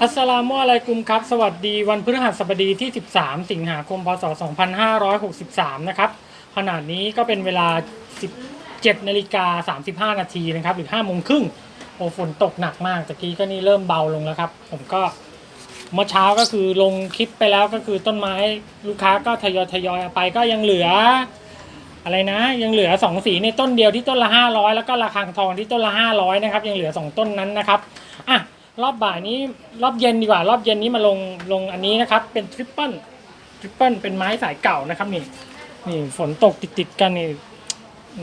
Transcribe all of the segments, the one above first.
อัสสลามุอะลัยกุมครับ สวัสดีวันพฤหัสบดีที่ 13 สิงหาคม พศ 2563 นะครับ ขณะนี้ก็เป็นเวลา 17นาฬิกา35 นาทีนะครับหรือ5โมงครึ่งโอ้ฝนตกหนักมากตะกี้ก็นี่เริ่มเบาลงแล้วครับ ผมก็เมื่อเช้าก็คือลงคลิปไปแล้วก็คือต้นไม้ลูกค้าก็ทยอยทยอยเอาไปก็ยังเหลือ อะไรนะ ยังเหลือ 2 สีในต้นเดียวที่ต้นละ 500 แล้วก็ระฆังทองที่ต้นละ 500 นะครับ ยังเหลือ 2 ต้นนั้นนะครับอะ รอบบ่ายนี้รอบเย็นดีกว่า รอบเย็นนี้มาลงลงอันนี้นะครับ เป็นทริปเปิลทริปเปิลเป็นไม้สายเก่านะครับนี่นี่ฝนตกติดติดกันนี่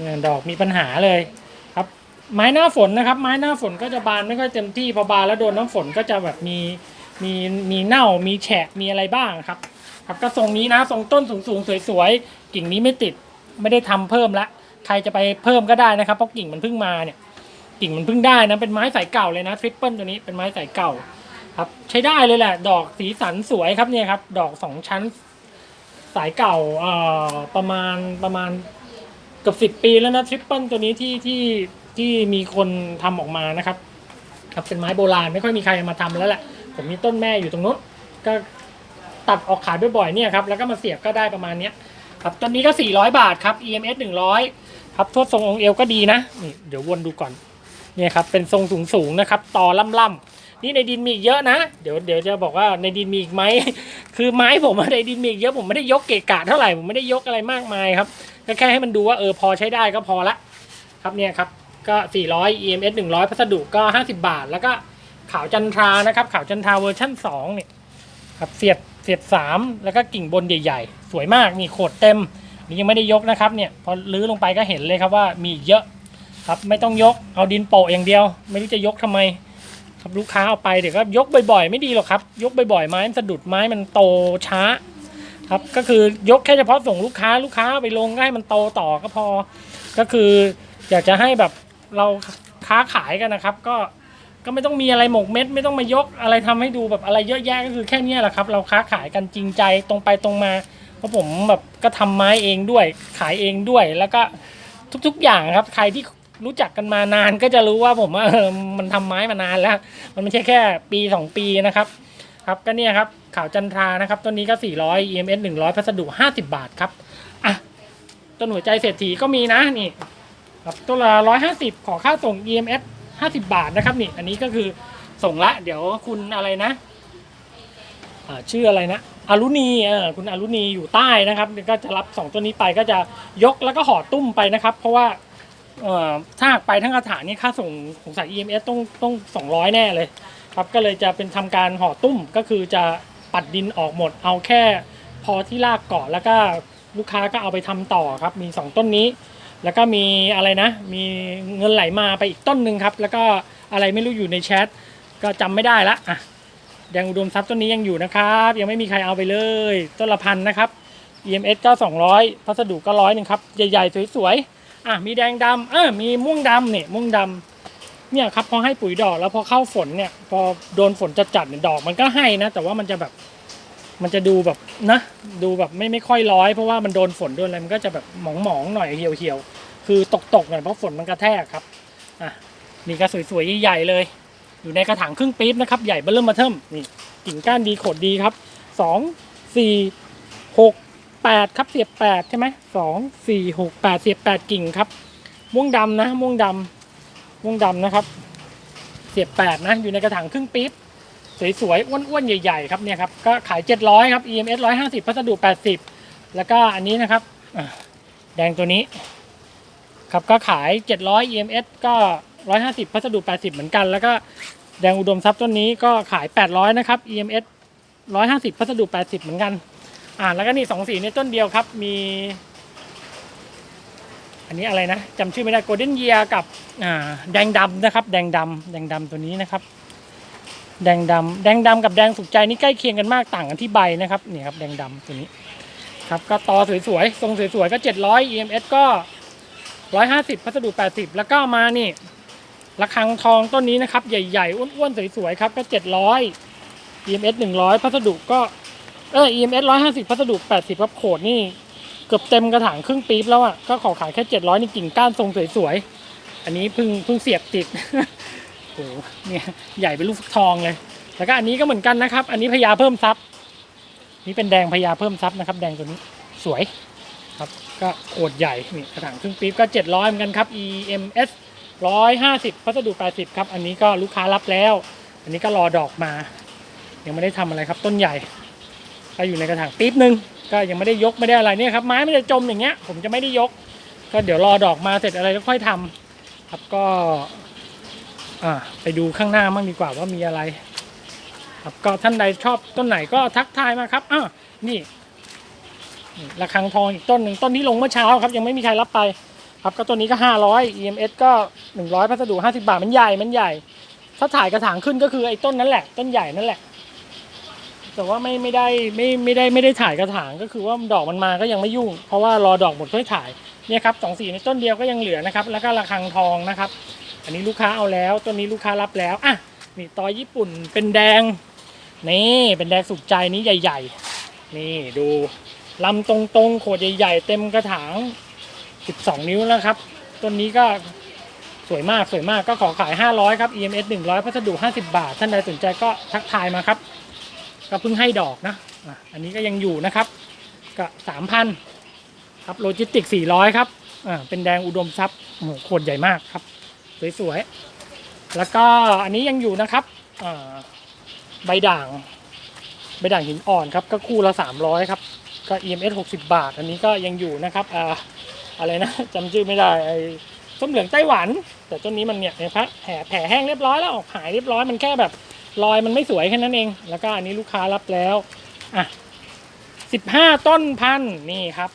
เนี่ยดอกมีปัญหาเลยครับ ไม้หน้าฝนนะครับ ไม้หน้าฝนก็จะบานไม่ค่อยเต็มที่พอบานแล้วโดนน้ำฝนก็จะแบบมีมีมีเน่ามีแฉะมีอะไรบ้างครับ ครับก็ทรงนี้นะทรงต้นสูงๆสวยๆกิ่งนี้ไม่ติดไม่ได้ทำเพิ่มละใครจะไปเพิ่มก็ได้นะครับเพราะกิ่งมันเพิ่งมาเนี่ย กิ่งมันเพิ่งได้นะ เป็นไม้สายเก่าเลยนะทริปเปิลตัวนี้เป็นไม้สายเก่า ครับ ใช้ได้เลยแหละ ดอกสีสันสวยครับเนี่ยครับ ดอกสองชั้น สายเก่าเอ่อประมาณประมาณเกือบสิบปีแล้วนะทริปเปิลตัวนี้ที่ที่ที่มีคนทำออกมานะครับ ครับเป็นไม้โบราณไม่ค่อยมีใครมาทำแล้วแหละผมมีต้นแม่อยู่ตรงนู้นก็ตัดออกขายบ่อยๆเนี่ยครับแล้วก็มาเสียบก็ได้ประมาณเนี้ยครับตัวนี้ก็ 400 บาทครับ EMS 100 ครับทวดทรงองค์เอวก็ดีนะนี่เดี๋ยววนดูก่อน เนี่ยครับเป็นทรงสูงๆนะครับต่อล่ำๆนี่ในดินมีอีกเยอะนะ เดี๋ยวเดี๋ยวจะบอกว่าในดินมีอีกไหมคือไม้ผมในดินมีอีกเยอะผมไม่ได้ยกเกะกะเท่าไหร่ผมไม่ได้ยกอะไรมากมายครับก็แค่ให้มันดูว่าเออพอใช้ได้ก็พอละครับเนี่ยครับก็ 400 EMS 100 พัสดุก็ 50 บาท แล้วก็ขาวจันทรานะครับขาวจันทราเวอร์ชั่น2เนี่ยครับเสียบเสียบสามแล้วก็กิ่งบนใหญ่ๆ สวยมากมีโขดเต็มนี่ยังไม่ได้ยกนะครับเนี่ยพอลื้อลงไปก็เห็นเลยครับว่ามีเยอะ ครับไม่ต้องยกเอาดินโปะอย่างเดียว ไม่รู้จะยกทำไม ครับลูกค้าเอาไปเดี๋ยวก็ยกบ่อยๆ ไม่ดีหรอกครับ ยกบ่อยๆไม้มันสะดุดไม้มันโตช้า ครับก็คือยกแค่เฉพาะส่งลูกค้าลูกค้าไปลงก็ให้มันโตต่อก็พอ ก็คืออยากจะให้แบบเราค้าขายกันนะครับ ก็ก็ไม่ต้องมีอะไรหมกเม็ด ไม่ต้องมายกอะไรทำให้ดูแบบอะไรเยอะแยะก็คือแค่นี้แหละครับ เราค้าขายกันจริงใจตรงไปตรงมาเพราะผมแบบก็ทำไม้เองด้วยขายเองด้วยแล้วก็ทุกๆอย่างครับ ใครที่ รู้จักกันมานานก็จะรู้ว่าผมว่าเออมันทำไม้มานานแล้ว มันไม่ใช่แค่ปีสองปีนะครับ ครับก็เนี่ยครับขาวจันทรานะครับต้นนี้ก็ 400 EMS 100 พัสดุ 50 บาทครับอะต้นหัวใจเศรษฐีก็มีนะนี่ครับตัวละ 150 ขอค่าส่ง EMS 50 บาทนะครับนี่อันนี้ก็คือส่งละ เดี๋ยวคุณอะไรนะชื่ออะไรนะอารุณีคุณอารุณีอยู่ใต้นะครับก็จะรับสองตัวนี้ไปก็จะยกแล้วก็ห่อตุ้มไปนะครับ เพราะว่า เอ่อถ้าหากไปทั้งกระถางนี่ค่าส่งของสาย EMS ต้องต้อง200แน่เลยครับก็เลยจะเป็นทำการห่อตุ้มก็คือจะปัดดินออกหมด เอาแค่พอที่รากเกาะแล้วก็ลูกค้าก็เอาไปทำต่อครับ มี 2 ต้นนี้ แล้วก็มีอะไรนะ มีเงินไหลมาไปอีกต้นหนึ่งครับ แล้วก็อะไรไม่รู้อยู่ในแชทก็จำไม่ได้ละอะแดงอุดมทรัพย์ต้นนี้ยังอยู่นะครับ ยังไม่มีใครเอาไปเลย ต้นละพันนะครับ EMS ก็200พัสดุก็ร้อยหนึ่งครับ ใหญ่ๆ สวยๆ อะมีแดงดำเออมีม่วงดำเนี่ยม่วงดำเนี่ยครับพอให้ปุ๋ยดอกแล้วพอเข้าฝนเนี่ย พอโดนฝนจัดๆเนี่ยดอกมันก็ให้นะ แต่ว่ามันจะแบบมันจะดูแบบนะ ดูแบบไม่ไม่ค่อยร้อยเพราะว่ามันโดนฝนโดนอะไรมันก็จะแบบหมองๆหน่อยเหี่ยวๆคือตกๆหน่อยเพราะฝนมันกระแทกครับอะนี่ก็สวยๆใหญ่ๆเลย อยู่ในกระถางครึ่งปี๊บนะครับ ใหญ่เบ้อเริ่มมาเทิมนี่กิ่งก้านดีโขดดีครับสองสี่หก แปดครับเสียบแปดใช่ไหมสองสี่หกแปดเสียบแปดกิ่งครับ ม่วงดำนะ ม่วงดำม่วงดำนะครับ เสียบแปดนะ อยู่ในกระถางครึ่งปี๊บสวยๆอ้วนๆใหญ่ๆครับเนี่ยครับก็ขาย700ครับ EMS 150พัสดุ80แล้วก็อันนี้นะครับแดงตัวนี้ครับก็ขาย 700 EMS ก็ 150 พัสดุ 80 เหมือนกัน แล้วก็แดงอุดมทรัพย์ต้นนี้ก็ขาย 800 นะครับ EMS 150 พัสดุ 80 เหมือนกัน อ่าแล้วก็นี่สองสีในต้นเดียวครับมี อันนี้อะไรนะจำชื่อไม่ได้โกลเด้นเยียกับอ่าแดงดำนะครับ แดงดำแดงดำตัวนี้นะครับ แดงดำแดงดำกับแดงสุกใจนี่ใกล้เคียงกันมากต่างกันที่ใบนะครับนี่ครับแดงดำตัวนี้ครับก็ตอสวยๆทรงสวยๆก็ 700 EMS ก็ 150 พัสดุ 80 แล้วก็มานี่ระฆังทองต้นนี้นะครับ ใหญ่ๆ อ้วนๆ สวยๆ ครับ ก็ 700 EMS 100 พัสดุก็ เออ EMS 150พัสดุ80ครับโขดนี่ เกือบเต็มกระถางครึ่งปี๊บแล้วอะ ก็ขอขายแค่เจ็ดร้อยนี่กิ่งก้านทรงสวยๆ อันนี้เพิ่งเพิ่งเสียบติดโอ้โหเนี่ยใหญ่เป็นลูกทองเลย แล้วก็อันนี้ก็เหมือนกันนะครับ อันนี้พญาเพิ่มซับนี่เป็นแดงพญาเพิ่มซับนะครับ แดงตัวนี้สวยครับ ก็โอดใหญ่นี่กระถางครึ่งปี๊บก็700เหมือนกันครับ EMS 150พัสดุ80ครับ อันนี้ก็ลูกค้ารับแล้ว อันนี้ก็รอดอกมา ยังไม่ได้ทำอะไรครับ ต้นใหญ่ ก็อยู่ในกระถางปี๊บนึงก็ยังไม่ได้ยกไม่ได้อะไรเนี่ยครับไม้ไม่ได้จมอย่างเงี้ย ผมจะไม่ได้ยก ก็เดี๋ยวรอดอกมาเสร็จอะไรแล้วค่อยทำครับก็อ่าไปดูข้างหน้ามั่งดีกว่าว่ามีอะไร ครับก็ท่านใดชอบต้นไหนก็ทักทายมาครับอ้าวนี่นี่ระฆังทองอีกต้นหนึ่งต้นที่ลงเมื่อเช้าครับยังไม่มีใครรับไป ครับก็ต้นนี้ก็ 500 EMS ก็ 100พัสดุ50 บาทมันใหญ่มันใหญ่ ถ้าถ่ายกระถางขึ้นก็คือไอ้ต้นนั้นแหละต้นใหญ่นั่นแหละ แต่ว่าไม่ไม่ได้ไม่ไม่ได้ไม่ได้ถ่ายกระถางก็คือว่าดอกมันมาก็ยังไม่ยุ่ง เพราะว่ารอดอกหมดค่อยถ่ายเนี่ยครับสองสีในต้นเดียวก็ยังเหลือนะครับ แล้วก็ระฆังทองนะครับ อันนี้ลูกค้าเอาแล้วต้นนี้ลูกค้ารับแล้วอะนี่ตอญี่ปุ่นเป็นแดงนี่เป็นแดงสุกใจนี้ใหญ่ ๆ นี่ดูลำตรงๆโขดใหญ่ๆ เต็มกระถาง 12 นิ้วแล้วครับต้นนี้ก็สวยมากสวยมากก็ขอขาย 500 ครับ EMS 100 พัสดุ 50 บาท ท่านใดสนใจก็ทักทายมาครับ ก็เพิ่งให้ดอกนะอันนี้ก็ยังอยู่นะครับก็3,000ครับโลจิสติก400ครับอ่าเป็นแดงอุดมทรัพย์โอ้โหโคตรใหญ่มากครับสวยๆแล้วก็อันนี้ยังอยู่นะครับอ่าใบด่างใบด่างหินอ่อนครับก็คู่ละ300ครับก็ EMS 60 บาท อันนี้ก็ยังอยู่นะครับอ่าอะไรนะจำชื่อไม่ได้ไอ้ส้มเหลืองไต้หวัน แต่ต้นนี้มันเนี่ยเห็นปะแผลแผลแห้งเรียบร้อยแล้วออกหายเรียบร้อยมันแค่แบบ รอยมันไม่สวยแค่นั้นเอง แล้วก็อันนี้ลูกค้ารับแล้วอะ15ต้นพันธุ์นี่ครับ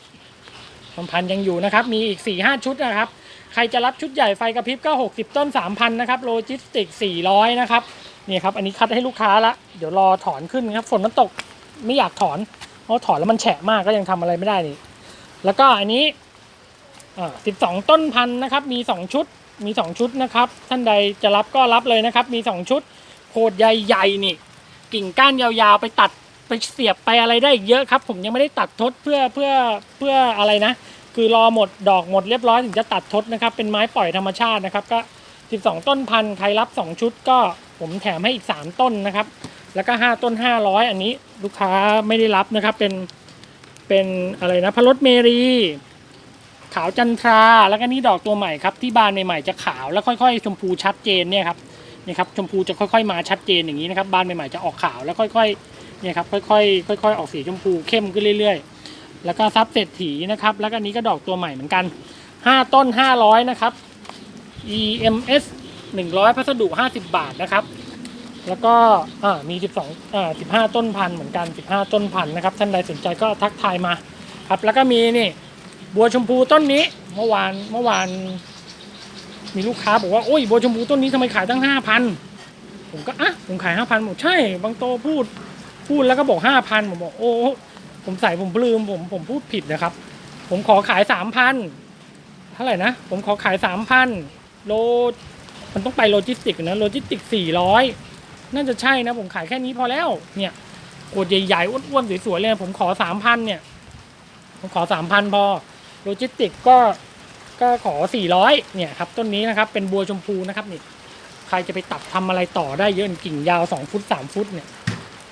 ต้นพันธุ์ยังอยู่นะครับ มีอีก4-5ชุดนะครับ ใครจะรับชุดใหญ่ไฟกระพริบก็60ต้น3,000นนะครับโลจิสติก400นะครับนี่ครับอันนี้คัดให้ลูกค้าละเดี๋ยวรอถอนขึ้นครับฝนมันตกไม่อยากถอนเพราะถอนแล้วมันแฉะมากก็ยังทำอะไรไม่ได้นี่แล้วก็อันนี้อ่า12ต้นพันธุ์นะครับ มี2ชุด มี2ชุดนะครับ ท่านใดจะรับก็รับเลยนะครับ มี2ชุด โคดใหญ่ๆนี่ กิ่งก้านยาวๆ ไปตัดไปเสียบไปอะไรได้เยอะครับ ผมยังไม่ได้ตัดทดเพื่อเพื่อเพื่ออะไรนะ คือรอหมดดอกหมดเรียบร้อยถึงจะตัดทดนะครับ เป็นไม้ปล่อยธรรมชาตินะครับ ก็ 12 ต้นพันใครรับ 2 ชุดก็ผมแถมให้อีก 3 ต้นนะครับ แล้วก็ 5 ต้น 500 อันนี้ลูกค้าไม่ได้รับนะครับ เป็นเป็นอะไรนะพรสเมรีขาวจันทราแล้วก็นี่ดอกตัวใหม่ครับที่บานใหม่ๆจะขาวแล้วค่อยๆ ชมพูชัดเจนเนี่ยครับ นี่ครับชมพูจะค่อยๆมาชัดเจนอย่างนี้นะครับบานใหม่ๆจะออกขาวแล้วค่อยๆเนี่ยครับค่อยๆค่อย ๆ ออกสีชมพูเข้มขึ้นเรื่อย ๆ แล้วก็ซับเศรษฐีนะครับ แล้วก็อันนี้ก็ดอกตัวใหม่เหมือนกัน 5 ต้น 500 นะครับ EMS 100 พัสดุ 50 บาทนะครับ แล้วก็อ่ามี 12อ่า15 ต้นพันเหมือนกัน 15 ต้นพันนะครับ ท่านใดสนใจก็ทักทายมาครับ แล้วก็มีนี่ บัวชมพูต้นนี้ เมื่อวาน เมื่อวาน มีลูกค้าบอกว่าโอ้ยบัวชมพูต้นนี้ทำไมขายตั้ง5,000ผมก็อะผมขาย5,000บอกใช่ บางโตพูดพูดแล้วก็บอก5,000ผมบอกโอ้ผมใส่ผมลืมผมผมพูดผิดนะครับ ผมขอขาย3,000เท่าไหร่นะ ผมขอขาย3,000โลมันต้องไปโลจิสติกนะโลจิสติก400น่าจะใช่นะ ผมขายแค่นี้พอแล้วเนี่ยโกดใหญ่ๆอ้วนๆสวยๆเลยผมขอ3,000เนี่ย ผมขอ3,000พอโลจิสติกก็ ก็ขอ 400 เนี่ยครับต้นนี้นะครับเป็นบัวชมพูนะครับนี่ใครจะไปตัดทำอะไรต่อได้เยอะกิ่งยาว 2 ฟุต 3 ฟุตเนี่ย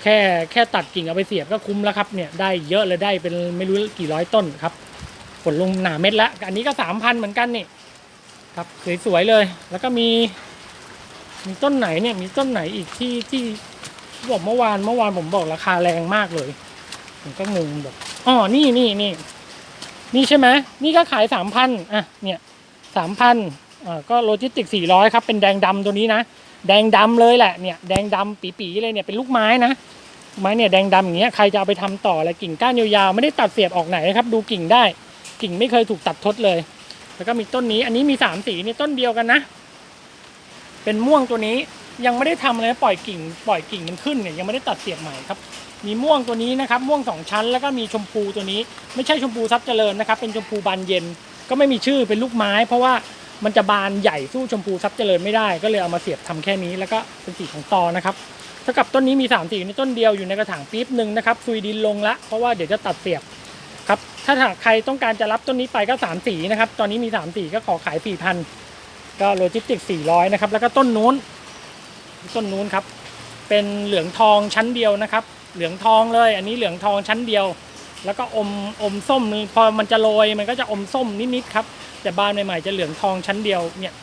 แค่แค่ตัดกิ่งเอาไปเสียบก็คุ้มแล้วครับเนี่ยได้เยอะเลยได้เป็นไม่รู้กี่ร้อยต้นครับผลลงหนาเม็ดล้วอันนี้ก็สามพันเหมือนกันนี่ครับสวยๆเลยแล้วก็มีมีต้นไหนเนี่ยมีต้นไหนอีกที่ที่บอกเมื่อวานเมื่อวานผมบอกราคาแรงมากเลยผมก็งงแบบอ๋อนี่นี่นี่ นี่ใช่ไหมนี่ก็ขายสามพันอะเนี่ยสามพันอ่าก็โลจิสติกสี่ร้อยครับเป็นแดงดำตัวนี้นะ แดงดำเลยแหละเนี่ยแดงดำปีๆเลยเนี่ยเป็นลูกไม้นะไม้เนี่ยแดงดำอย่างเงี้ยใครจะเอาไปทำต่ออะไรกิ่งก้านยาวๆไม่ได้ตัดเสียบออกไหนครับ ดูกิ่งได้กิ่งไม่เคยถูกตัดทดเลย แล้วก็มีต้นนี้อันนี้มีสามสีนี่ต้นเดียวกันนะ เป็นม่วงตัวนี้ ยังไม่ได้ทำอะไรปล่อยกิ่ง ปล่อยกิ่งมันขึ้นเนี่ยยังไม่ได้ตัดเสียบใหม่ครับ มีม่วงตัวนี้นะครับ ม่วงสองชั้นแล้วก็มีชมพูตัวนี้ ไม่ใช่ชมพูซับเจริญนะครับ เป็นชมพูบานเย็น ก็ไม่มีชื่อเป็นลูกไม้ เพราะว่ามันจะบานใหญ่สู้ชมพูซับเจริญไม่ได้ ก็เลยเอามาเสียบทำแค่นี้ แล้วก็เป็นสีของตอนะครับเท่ากับต้นนี้มีสามสีในต้นเดียวอยู่ในกระถางปี๊บหนึ่งนะครับซุยดินลงละเพราะว่าเดี๋ยวจะตัดเสียบครับ ถ้าหากใครต้องการจะรับต้นนี้ไปก็สามสีนะครับ ตอนนี้มีสามสีก็ขอขายสี่พันก็โลจิสติกสี่ร้อยนะครับ แล้วก็ต้นนู้น ต้นนู้นครับ เป็นเหลืองทองชั้นเดียวนะครับ เหลืองทองเลย อันนี้เหลืองทองชั้นเดียว แล้วก็อมอมส้มพอมันจะโรยมันก็จะอมส้มนิดๆครับแต่บานใหม่ๆจะเหลืองทองชั้นเดียวเนี่ย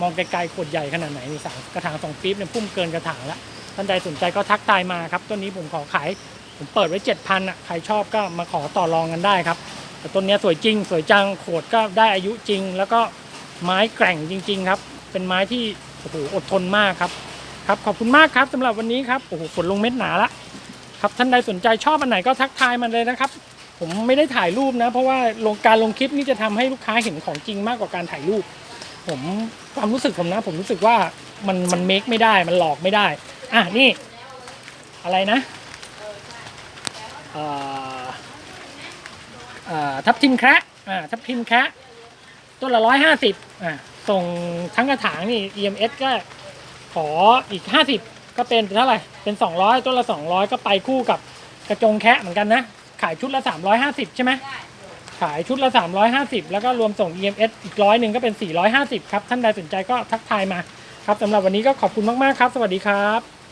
มองไกลๆขวดใหญ่ขนาดไหนนี่สามกระถางสองปี๊บเนี่ยพุ่มเกินกระถางละท่านใดสนใจก็ทักทายมาครับต้นนี้ผมขอขายผมเปิดไว้เจ็ดพันอะใครชอบก็มาขอต่อรองกันได้ครับ แต่ต้นนี้สวยจริง สวยจังโขดก็ได้อายุจริง แล้วก็ไม้แกร่งจริง ๆ ครับ เป็นไม้ที่โอ้โหอดทนมากครับ ครับขอบคุณมากครับสำหรับวันนี้ครับโอ้โหฝนลงเม็ดหนาละครับท่านใดสนใจชอบอันไหนก็ทักทายมันเลยนะครับ ผมไม่ได้ถ่ายรูปนะ เพราะว่าลงการลงคลิปนี่จะทำให้ลูกค้าเห็นของจริงมากกว่าการถ่ายรูป ผมความรู้สึกผมนะ ผมรู้สึกว่ามันมันเมคไม่ได้มันหลอกไม่ได้ อะนี่ อะไรนะทับทิมแคระทับทิมแคระต้นละร้อยห้าสิบอ่าส่งทั้งกระถางนี่ EMS ก็ ขออีกห้าสิบก็เป็นเท่าไหร่ เป็นสองร้อยต้นละสองร้อยก็ไปคู่กับกระจงแคะเหมือนกันนะ ขายชุดละสามร้อยห้าสิบใช่ไหม ขายชุดละ 350 แล้วก็รวมส่ง EMS อีกร้อยหนึ่งก็เป็น 450 ครับ ท่านใดสนใจก็ทักทายมา ครับสำหรับวันนี้ก็ขอบคุณมาก ๆ ครับ สวัสดีครับ